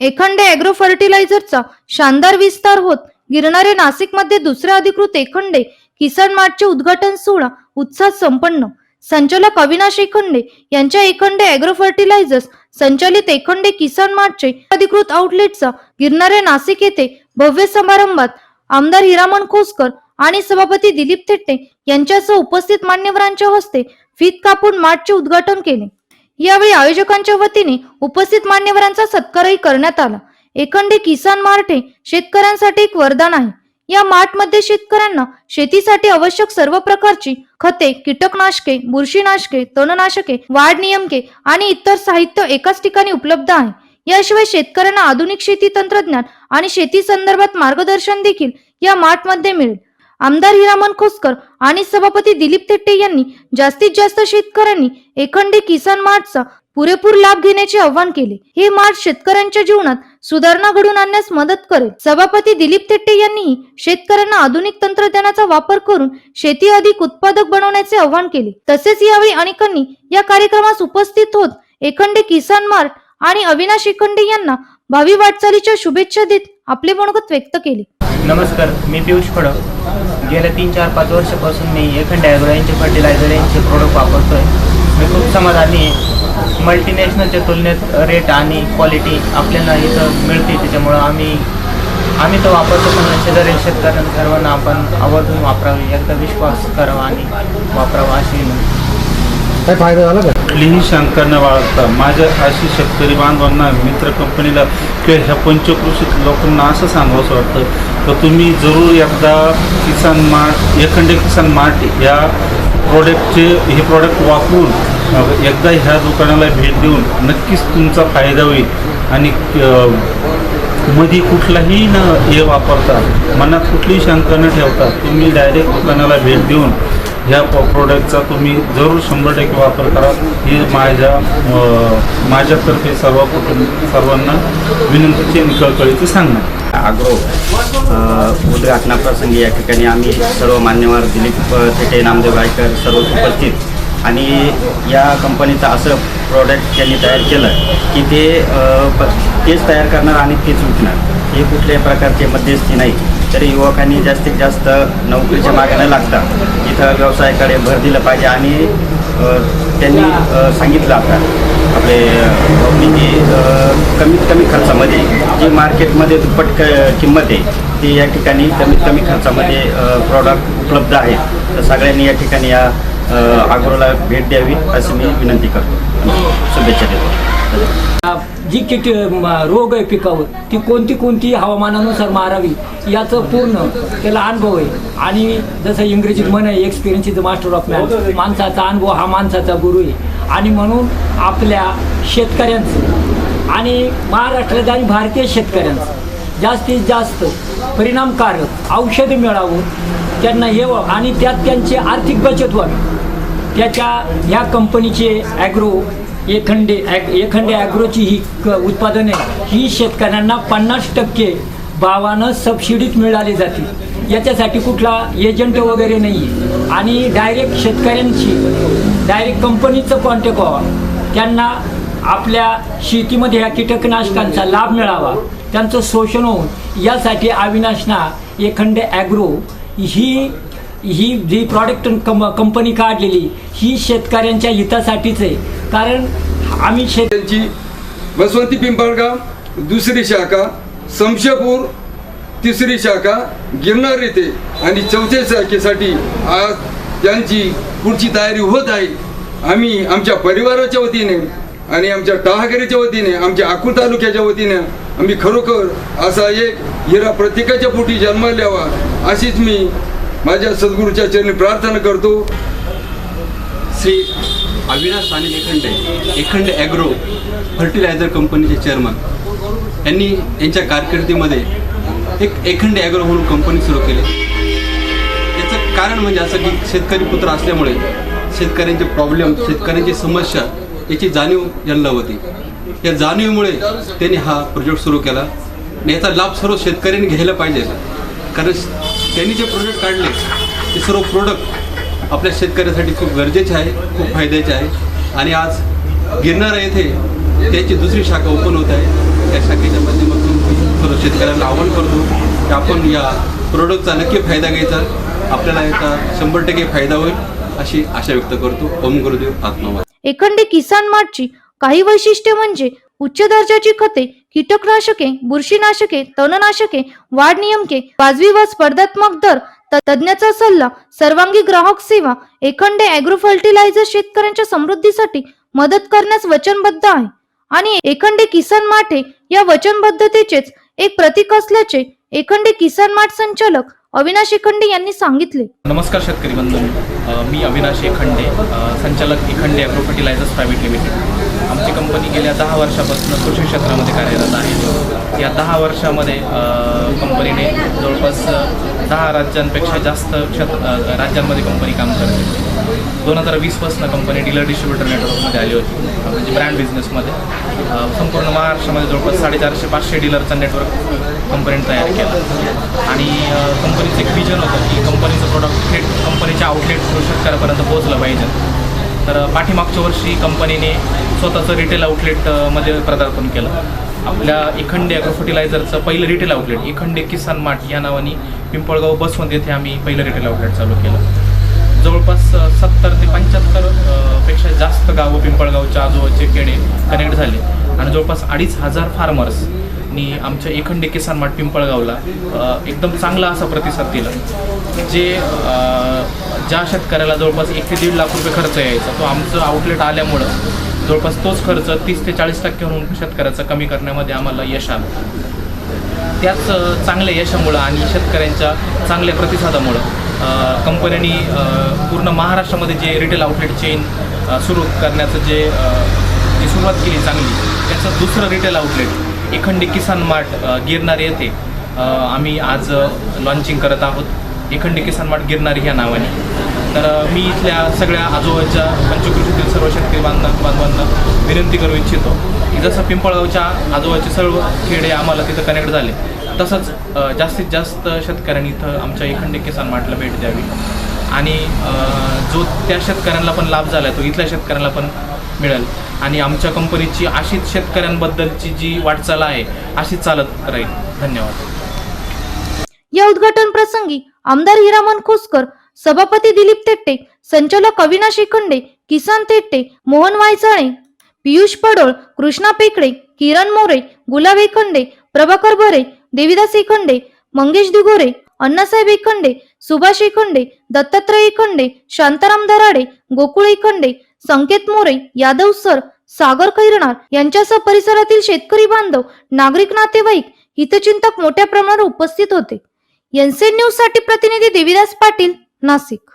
Ekhande agro फर्टिलायझरचा शानदार विस्तार होत गिरणारे नाशिकमध्ये दुसरे अधिकृत एखंडे किसान मार्टचे उद्घाटन सोहळा उत्साहात संपन्न. संचालक अविनाश एखंडे यांच्या एखंडे अॅग्रो फर्टिलायझर्स संचालित एखंडे किसान मार्टचे अधिकृत आउटलेटचा गिरणारे नाशिक येथे भव्य समारंभात आमदार हिरामण खोसकर आणि सभापती दिलीप थेट्टे यांच्यासह उपस्थित मान्यवरांच्या हस्ते फीत कापून मार्टचे उद्घाटन केले. यावेळी आयोजकांच्या वतीने उपस्थित मान्यवरांचा सत्कारही करण्यात आला. एखंडे किसान मार्ट हे शेतकऱ्यांसाठी एक वरदान आहे. या मार्टमध्ये शेतकऱ्यांना शेतीसाठी आवश्यक सर्व प्रकारची खते कीटकनाशके बुरशीनाशके तणनाशके वाढ नियमके आणि इतर साहित्य एकाच ठिकाणी उपलब्ध आहे. याशिवाय शेतकऱ्यांना आधुनिक शेती तंत्रज्ञान आणि शेती संदर्भात मार्गदर्शन देखील या मार्टमध्ये मिळेल. आमदार हिरामन खोसकर आणि सभापती दिलीप थेट्टे यांनी जास्तीत जास्त शेतकऱ्यांनी एखंडी किसान मार्टचा पुरेपूर लाभ घेण्याचे आवाहन केले. हे मार्ट शेतकऱ्यांच्या जीवनात सुधारणा घडून आणण्यास मदत करेल. सभापती दिलीप थेट्टे यांनीही शेतकऱ्यांना आधुनिक तंत्रज्ञानाचा वापर करून शेती अधिक उत्पादक बनवण्याचे आवाहन केले. तसेच यावेळी अनेकांनी या कार्यक्रमास उपस्थित होत एखंडे किसान मार्ट आणि अविनाश एखंडे यांना भावी वाटचालीच्या शुभेच्छा देत आपले मनोगत व्यक्त केले. नमस्कार मी पियुष फडक. गेल्या तीन चार पाच वर्षापासून मी एखंड ॲग्रो यांचे फर्टिलायझर यांचे प्रोडक्ट वापरतो आहे मी खूप समाधानी आहे. मल्टीनॅशनलच्या तुलनेत रेट आणि क्वालिटी आपल्याला इथं मिळते त्याच्यामुळं आम्ही आम्ही तो वापरतो पण शेजारी शेतकऱ्यांना सर्वांना आपण आवर्जून वापरावी. एकदा विश्वास करावा आणि वापरावा अशी विनंती. काय फायदा झाला का? कुठलीही शंका न बाळगता माझ्या अशी शेतकरी बांधवांना मित्र कंपनीला किंवा ह्या पंचकृषीत लोकांना असं सांगावंसं वाटतं तर तुम्ही जरूर एकदा किसान मार्ट एखंडे किसान मार्ट या प्रोडक्टचे हे प्रोडक्ट वापरून एकदा ह्या दुकानाला भेट देऊन नक्कीच तुमचा फायदा होईल. आणि मध्ये कुठलाही न हे वापरता मनात कुठलीही शंका न ठेवता तुम्ही डायरेक्ट दुकानाला भेट देऊन ह्या प्रोडक्टचा तुम्ही जरूर शंभर टक्के वापर करा. ही माझ्या माझ्यातर्फे सर्व कुटुंब सर्वांना विनंतीची आणि सांगणार. आग्रो उद्घाटनाप्रसंगी या ठिकाणी आम्ही सर्व मान्यवर दिलीप थेटे नामदेव गायकर सर्व उपस्थित. आणि या कंपनीचं असं प्रॉडक्ट त्यांनी तयार केलं की ते प- तेच तयार करणार आणि तेच विकणार. हे कुठल्याही प्रकारचे मध्यस्थी नाही. तरी युवकांनी जास्तीत जास्त नोकरीच्या मागे न लागता इथं व्यवसायाकडे भर दिलं पाहिजे आणि त्यांनी सांगितलं आता आपले भाऊनी की कमीत कमी खर्चामध्ये जी मार्केटमध्ये दुप्पट क किंमत आहे ती या ठिकाणी कमीत कमी खर्चामध्ये प्रॉडक्ट उपलब्ध आहेत तर सगळ्यांनी या ठिकाणी या आग्रोला भेट द्यावी अशी मी विनंती करतो. शुभेच्छा देतो. जी किती रोग आहे पिकावर ती कोणती कोणती हवामानानुसार मारावी याचं पूर्ण त्याला अनुभव आहे. आणि जसं इंग्रजीत म्हण आहे experience is master of man माणसाचा अनुभव हा माणसाचा गुरु आहे. आणि म्हणून आपल्या शेतकऱ्यांचं आणि महाराष्ट्रात आणि भारतीय शेतकऱ्यांचं जास्तीत जास्त परिणामकारक औषधं मिळावं त्यांना हे आणि त्यात त्यांची आर्थिक बचत व्हावी. त्याच्या ह्या कंपनीचे ॲग्रो एखंडे ॲग एखंडे ॲग्रोची ही क उत्पादने ही शेतकऱ्यांना पन्नास टक्के भावानं सबसिडीत मिळाली जाते याच्यासाठी कुठला एजंट वगैरे नाही. आहे आणि डायरेक्ट शेतकऱ्यांशी डायरेक्ट कंपनीचं कॉन्टॅक्ट व्हावा. त्यांना आपल्या शेतीमध्ये ह्या कीटकनाशकांचा लाभ मिळावा. त्यांचं शोषण होऊन यासाठी अविनाशना एखंडे ॲग्रो ही ही जी प्रॉडक्ट कम कंपनी काढलेली ही शेतकऱ्यांच्या हितासाठीच आहे. कारण आम्ही शेतकऱ्यांची बसवंती पिंपळगाव दुसरी शाखा समशेपूर तिसरी शाखा गिरणार येथे आणि चौथ्या शाखेसाठी आज त्यांची पुढची तयारी होत आहे. आम्ही आमच्या परिवाराच्या वतीने आणि आमच्या टाहागरीच्या वतीने आमच्या अकूर तालुक्याच्या वतीने आम्ही खरोखर असा एक हिरा प्रत्येकाच्या पोटी जन्माला यावा अशीच मी माझ्या सद्गुरूच्या चरणी प्रार्थना करतो. श्री अविनाश साने एखंडे एखंड ॲग्रो फर्टिलायझर कंपनीचे चेअरमन. यांनी यांच्या कारकिर्दीमध्ये एक एखंड ॲग्रो म्हणून कंपनी सुरू केली. याचं कारण म्हणजे असं की शेतकरी पुत्र असल्यामुळे शेतकऱ्यांचे प्रॉब्लेम शेतकऱ्यांची समस्या याची जाणीव यांना होती. या जाणीवीमुळे त्यांनी हा प्रोजेक्ट सुरू केला. आणि याचा लाभ सर्व शेतकऱ्यांनी घ्यायला पाहिजे. कारण त्यांनी जे प्रोडक्ट काढले ते सर्व प्रोडक्ट आपल्या शेतकऱ्यासाठी खूप गरजेचे आहे खूप फायद्याचे आहे. आणि आज गिरणारा येथे त्याची दुसरी शाखा ओपन होत आहे. त्या शाखेच्या माध्यमातून सर्व शेतकऱ्यांना आवाहन करतो की आपण या प्रोडक्टचा नक्की फायदा घ्यायचा. आपल्याला याचा शंभर टक्के फायदा होईल अशी आशा व्यक्त करतो. ओम गुरुदेव आत्मवाद एखंडे किसान मार्टची काही वैशिष्ट्य म्हणजे उच्च दर्जाची खते कीटकनाशके बुरशीनाशके तणनाशके वाढ नियमके वाजवी व स्पर्धात्मक दर त- तज्ञाचा सल्ला सर्वांगी ग्राहक सेवा एखंडे अॅग्रो फर्टिलायझर शेतकऱ्यांच्या समृद्धीसाठी मदत करण्यास वचनबद्ध आहे. आणि एखंडे किसान माठे या वचनबद्धतेचेच एक प्रतीक असल्याचे एखंडे किसान माठ संचालक अविनाश एखंडे यांनी सांगितले. नमस्कार शेतकरी बंधू. मी अविनाश एखंडे संचालक Ekhande agro fertilizers private limited आमची कंपनी गेल्या दहा वर्षापासून कृषी क्षेत्रामध्ये कार्यरत आहे. या दहा वर्षामध्ये कंपनीने जवळपास दहा राज्यांपेक्षा जास्त क्षेत्र राज्यांमध्ये कंपनी काम करते. दोन हजार वीसपासून कंपनी डीलर डिस्ट्रीब्युटर नेटवर्कमध्ये आली होती. म्हणजे ब्रँड बिझनेसमध्ये संपूर्ण महाराष्ट्रामध्ये जवळपास साडेचारशे पाचशे डीलरचं नेटवर्क कंपनीने तयार केलं. आणि कंपनीचं एक विजन होतं की कंपनीचं प्रोडक्ट थेट कंपनीच्या आउटलेट थ्रू शेतकऱ्यापर्यंत पोहोचलं पाहिजे. तर पाठीमागच्या वर्षी कंपनीने स्वतःचं रिटेल आउटलेटमध्ये अ, पदार्पण केलं. आपल्या इखंडे अॅग्रो फर्टिलायझरचं पहिलं retail outlet Ikhande Kisan mart या नावाने पिंपळगाव बसवंत येथे आम्ही पहिलं रिटेल आउटलेट चालू केलं. जवळपास सत्तर ते पंच्याहत्तरपेक्षा जास्त गावं पिंपळगावच्या आजूबाजूचे खेडे कनेक्ट झाले. आणि जवळपास अडीच हजार फार्मर्स आणि आमच्या एखंडे किसान मार्ट पिंपळगावला एकदम चांगला असा प्रतिसाद दिला. जे ज्या शेतकऱ्याला जवळपास एक ते दीड लाख रुपये खर्च यायचा तो आमचं आउटलेट आल्यामुळं जवळपास तोच खर्च तीस ते चाळीस टक्क्याहून शेतकऱ्याचा कमी करण्यामध्ये आम्हाला यश आलं. त्याच चांगल्या यशामुळं आणि शेतकऱ्यांच्या चांगल्या प्रतिसादामुळं कंपन्यांनी पूर्ण महाराष्ट्रामध्ये जे रिटेल आउटलेट चेन सुरू करण्याचं जे जी सुरुवात केली चांगली त्याचं दुसरं retail outlet Ekhandi Kisan mart अ, गिरणारे येथे. आम्ही आज लॉन्चिंग करत आहोत. एखंडी किसान मार्ट गिरणारी ह्या नावाने. तर मी इथल्या सगळ्या आजोबाच्या पंचकृषीतील सर्व शेतकरी बांधव बांधवांना विनंती करू इच्छितो की जसं पिंपळगावच्या आजोबाचे सर्व खेडे आम्हाला तिथं कनेक्ट झाले तसंच जास्तीत जास्त शेतकऱ्यांनी इथं आमच्या एखंडे किसान मार्टला भेट द्यावी. आणि जो त्या शेतकऱ्यांना पण लाभ झाला तो इथल्या शेतकऱ्यांना पण मिळेल. आणि आमच्या कंपनीची अशीच शेतकऱ्यांबद्दलची जी वाटचाल आहे अशीच चालत राहील. धन्यवाद. या उद्घाटन प्रसंगी आमदार हिरामन खोसकर सभापती दिलीप तेट्टे संचालक अविनाश एखंडे किसान तेट्टे मोहन वायचाळे पियुष पडोळ कृष्णा पेकडे किरण मोरे गुलाब एखंडे प्रभाकर भरे देविदास एखंडे मंगेश दिगोरे अण्णासाहेब एखंडे सुभाष एखंडे दत्तात्रय एखंडे शांताराम दराडे गोकुळ एखंडे संकेत मोरे यादव सर सागर खैरनार यांच्यासह परिसरातील शेतकरी बांधव नागरिक नातेवाईक हितचिंतक मोठ्या प्रमाणावर उपस्थित होते. एनसीएन न्यूजसाठी प्रतिनिधी देविदास पाटील नाशिक.